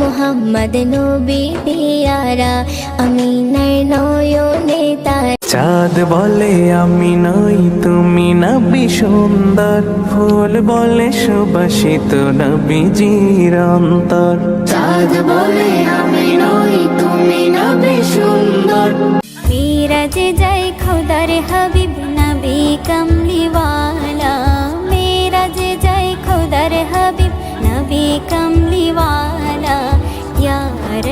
মোহাম্মদ নবী পিয়ারা আমি নয়নে তার। চাঁদ বলে আমি নই তুমি নবী সুন্দর। ফুল বলে সুবাসিত নবীজির অন্তর। চাঁদ বলে আমি নই তুমি নবী সুন্দর। মিরাজে যাই খোদার হাবিব নবী কমলিওয়ালা। মিরাজে যাই খোদার হাবিব নবী ইয়া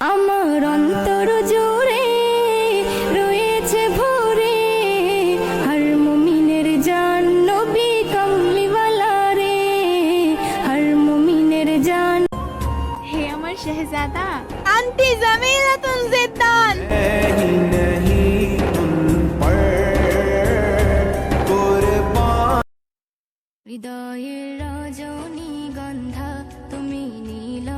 আমার অন্তর জুড়ে রয়েছে ভরে। হর মুমিনের জান নবী কমলিওয়ালা রে। হর মুমিনের জান হে আমার শেহজাদা। আন্টি জামিলাতুন জিদ্দান। হৃদয়ের রজনী গন্ধা তুমি নীল